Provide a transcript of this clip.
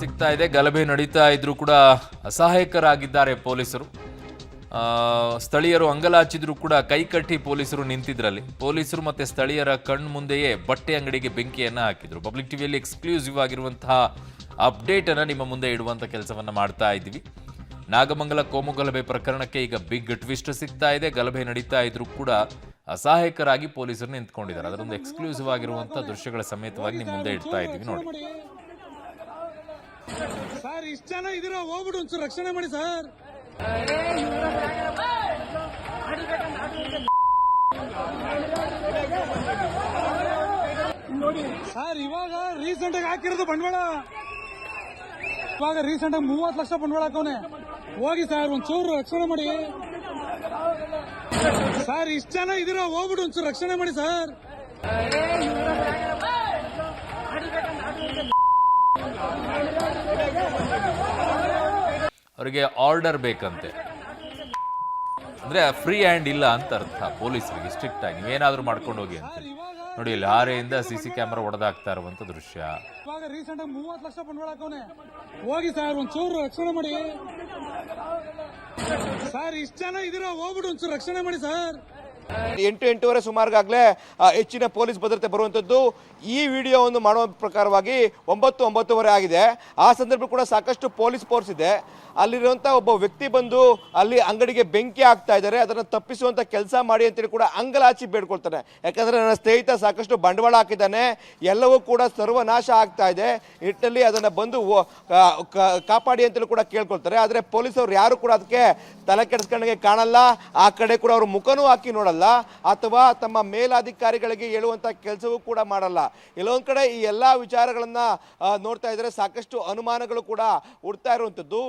ಸಿಗ್ತಾ ಇದೆ. ಗಲಭೆ ನಡೀತಾ ಇದ್ರೂ ಕೂಡ ಅಸಹಾಯಕರಾಗಿದ್ದಾರೆ ಪೊಲೀಸರು. ಸ್ಥಳೀಯರು ಅಂಗಲಾಚಿದ್ರೂ ಕೂಡ ಕೈಕಟ್ಟಿ ಪೊಲೀಸರು ನಿಂತಿದ್ರಲ್ಲಿ. ಪೊಲೀಸರು ಮತ್ತೆ ಸ್ಥಳೀಯರ ಕಣ್ಣು ಮುಂದೆಯೇ ಬಟ್ಟೆ ಅಂಗಡಿಗೆ ಬೆಂಕಿಯನ್ನ ಹಾಕಿದ್ರು. ಪಬ್ಲಿಕ್ ಟಿವಿಯಲ್ಲಿ ಎಕ್ಸ್ಕ್ಲೂಸಿವ್ ಆಗಿರುವಂತಹ ಅಪ್ಡೇಟ್ ಅನ್ನ ನಿಮ್ಮ ಮುಂದೆ ಇಡುವಂತ ಕೆಲಸವನ್ನ ಮಾಡ್ತಾ ಇದ್ವಿ ನಾಗಮಂಗಲ ಕೋಮು ಗಲಭೆ ಪ್ರಕರಣಕ್ಕೆ ಈಗ ಬಿಗ್ ಟ್ವಿಸ್ಟ್ ಸಿಗ್ತಾ ಇದೆ. ಗಲಭೆ ನಡೀತಾ ಇದ್ರೂ ಕೂಡ ಅಸಹಾಯಕರಾಗಿ ಪೊಲೀಸರು ನಿಂತ್ಕೊಂಡಿದ್ದಾರೆ. ಅದರೊಂದು ಎಕ್ಸ್ಕ್ಲೂಸಿವ್ ಆಗಿರುವಂತಹ ದೃಶ್ಯಗಳ ಸಮೇತವಾಗಿ ನಿಮ್ಮ ಮುಂದೆ ಇಡ್ತಾ ಇದ್ದೀವಿ. ನೋಡಿ. ಸರ್, ಇಷ್ಟ ಜನ ಇದೀರ ಹೋಗ್ಬಿಡು ಒಂಚೂರು ರಕ್ಷಣೆ ಮಾಡಿ ಸರ್. ಸರ್, ಇವಾಗ ರೀಸೆಂಟ್ ಆಗಿ ಹಾಕಿರೋದು ಬಂಡವಾಳ. ಇವಾಗ ರೀಸೆಂಟ್ ಆಗಿ ಮೂವತ್ತು ಲಕ್ಷ ಬಂಡವಾಳ ಹಾಕವನೆ. ಹೋಗಿ ಸರ್, ಒಂಚೂರು ರಕ್ಷಣೆ ಮಾಡಿ. ಸರ್, ಇಷ್ಟ ಜನ ಇದೀರ ಹೋಗ್ಬಿಡು ಒಂಚೂರು ರಕ್ಷಣೆ ಮಾಡಿ ಸರ್. ಅವರಿಗೆ ಆರ್ಡರ್ ಬೇಕಂತೆ. ಅಂದ್ರೆ ಫ್ರೀ ಹ್ಯಾಂಡ್ ಇಲ್ಲ ಅಂತ ಅರ್ಥ. ಪೊಲೀಸರಿಗೆ ಸ್ಟ್ರಿಕ್ಟ್ ಆಗಿ. ನೀವೇನಾದ್ರೂ ಮಾಡ್ಕೊಂಡು ಹೋಗಿ ಅಂತ ನೋಡಿ, ಇಲ್ಲಿ ಹಾರೆಯಿಂದ ಸಿ ಸಿ ಕ್ಯಾಮ್ರಾ ಹೊಡೆದಾಕ್ತಾ ಇರುವಂತ ದೃಶ್ಯ. ಇವಾಗ ರೀಸೆಂಟ್ ಆಗಿ ಮೂವತ್ತು ಲಕ್ಷ ಹೋಗಿ ಸರ್ ಒಂಚೂರು ರಕ್ಷಣೆ ಮಾಡಿ. ಸರ್ ಇಷ್ಟ ಜನ ಇದೀರ ಹೋಗ್ಬಿಟ್ಟು ಒಂಚೂರು ರಕ್ಷಣೆ ಮಾಡಿ ಸರ್ ಎಂಟು ಎಂಟೂವರೆ ಸುಮಾರಿಗಾಗಲೇ ಹೆಚ್ಚಿನ ಪೊಲೀಸ್ ಭದ್ರತೆ ಬರುವಂಥದ್ದು. ಈ ವಿಡಿಯೋವನ್ನು ಮಾಡುವ ಪ್ರಕಾರವಾಗಿ ಒಂಬತ್ತು ಒಂಬತ್ತುವರೆ ಆಗಿದೆ. ಆ ಸಂದರ್ಭ ಕೂಡ ಸಾಕಷ್ಟು ಪೊಲೀಸ್ ಫೋರ್ಸ್ ಇದೆ. ಅಲ್ಲಿರುವಂಥ ಒಬ್ಬ ವ್ಯಕ್ತಿ ಬಂದು ಅಲ್ಲಿ ಅಂಗಡಿಗೆ ಬೆಂಕಿ ಹಾಕ್ತಾ ಇದ್ದಾರೆ. ಅದನ್ನು ತಪ್ಪಿಸುವಂಥ ಕೆಲಸ ಮಾಡಿ ಅಂತೇಳಿ ಕೂಡ ಅಂಗಲಾಚಿ ಬೇಡ್ಕೊಳ್ತಾನೆ. ಯಾಕಂದರೆ ನನ್ನ ಸ್ನೇಹಿತ ಸಾಕಷ್ಟು ಬಂಡವಾಳ ಹಾಕಿದ್ದಾನೆ. ಎಲ್ಲವೂ ಕೂಡ ಸರ್ವನಾಶ ಆಗ್ತಾ ಇದೆ. ಇಟ್ಟಲ್ಲಿ ಅದನ್ನು ಬಂದು ಕಾಪಾಡಿ ಅಂತೇಳಿ ಕೂಡ ಕೇಳ್ಕೊಳ್ತಾರೆ. ಆದರೆ ಪೊಲೀಸರು ಯಾರು ಕೂಡ ಅದಕ್ಕೆ ತಲೆ ಕೆಡಿಸ್ಕೊಂಡಂಗೆ ಕಾಣಲ್ಲ. ಆ ಕಡೆ ಕೂಡ ಅವರು ಮುಖನೂ ಹಾಕಿ ನೋಡಲ್ಲ. ಅಥವಾ ತಮ್ಮ ಮೇಲಾಧಿಕಾರಿಗಳಿಗೆ ಹೇಳುವಂಥ ಕೆಲಸವೂ ಕೂಡ ಮಾಡಲ್ಲ. ಕೆಲವೊಂದು ಕಡೆ ಈ ಎಲ್ಲ ವಿಚಾರಗಳನ್ನು ನೋಡ್ತಾ ಇದ್ದರೆ ಸಾಕಷ್ಟು ಅನುಮಾನಗಳು ಕೂಡ ಹುಡ್ತಾ ಇರುವಂತದ್ದು.